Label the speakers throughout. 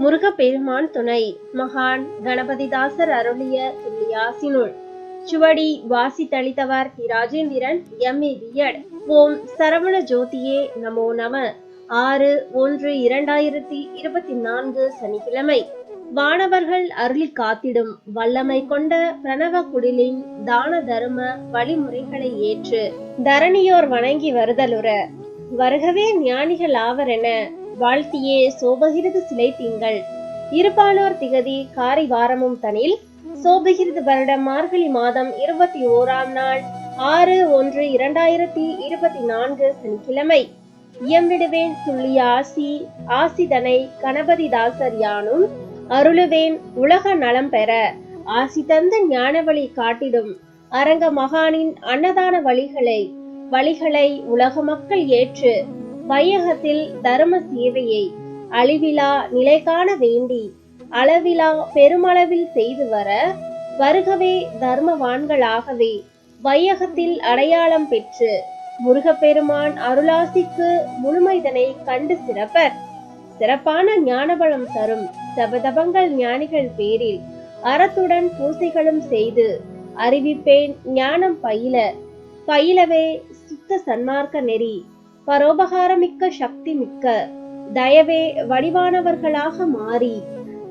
Speaker 1: முருகப்பெருமான் துணை. மகான் கணபதிதாசர் அருளிய துல்லியாசினுள் சுவடி வாசித்தளித்தவர் T Rajendran M. A. B Ed ஓம் சரவண ஜோதியே நமோ நம. ஆறு ஒன்று இரண்டாயிரத்தி இருபத்தி நான்கு சனிக்கிழமை. வானவர்கள் அருளி காத்திடும் வல்லமை கொண்ட பிரணவ குடிலின் தான தரும வழிமுறைகளை ஏற்று தரணியோர் வணங்கி வருதலுற. வருகவே ஞானிகள் ஆவரென. வாழ்த்தியே சோபகிருது சிலை திங்கள் இருபாலோர் திகதி காரி வாரமும் தனில் சோபகிருது வருடம் மார்கழி மாதம் இருபத்தி ஓராம் நாள் ஆறு ஒன்று இரண்டாயிரத்தி இருபத்தி நான்கு சனிக்கிழமை. இயம்பிடுவேன் துள்ளிய ஆசி ஆசிதனை கணபதிதாசர் யானும் அருளுவேன் உலக நலம் பெற. ஆசி தந்த ஞானவழி காட்டிடும் அரங்க மகானின் அன்னதான வழிகளை வழிகளை உலக மக்கள் ஏற்று. வையகத்தில் தர்ம சேவையை அழிவிலா நிலை காண வேண்டி அளவிலா பெருமளவில் செய்து வர வருகவே தர்மவான்களாகவே வையகத்தில் அடையாளம் பெற்று முருகப்பெருமான் அருளாசிக்கு முழுமைதனை கண்டு சிறப்பர். சிறப்பான ஞானபலம் தரும் சபதபங்கள் ஞானிகள் பேரில் அறத்துடன் பூசைகளும் செய்து அறிவிப்பேன் ஞானம் பயில பயிலவே சுத்த சன்மார்க்க நெறி. பரோபகாரமிக்க சக்தி மிக்க தயவே வடிவானவர்களாக மாறி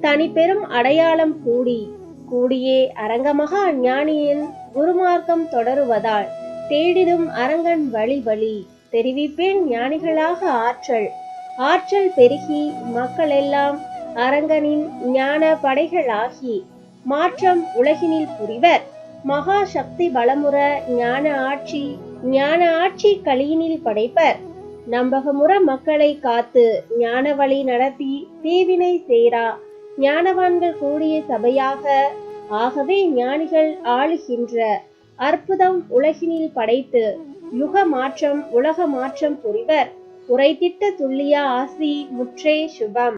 Speaker 1: தனி பெரும் அடையாளம் கூடி கூடியே அரங்கமகா ஞானியின் குருமார்க்கம் தொடருவதால் தேடிடும் அரங்கன் வழி வழி தெரிவிப்பேன் ஞானிகளாக ஆற்றல். ஆற்றல் பெருகி மக்களெல்லாம் அரங்கனின் ஞான படைகளாகி மாற்றம் உலகினில் புரிவர். மகா சக்தி பலமுற ஞான ஆட்சி ஞான ஆட்சி களியினில் படைப்பர். நம்பகமுற மக்களை காத்து ஞான வழி நடத்தி தீவினை சேரா. ஞானவான்கள் கூடிய சபையாக ஆகவே ஞானிகள் ஆளுகின்ற அற்புதம் உலகினில் படைத்து யுக மாற்றம் உலக மாற்றம் புரிவர். உரைத்திட்ட துல்லிய ஆசி முற்றே சுபம்.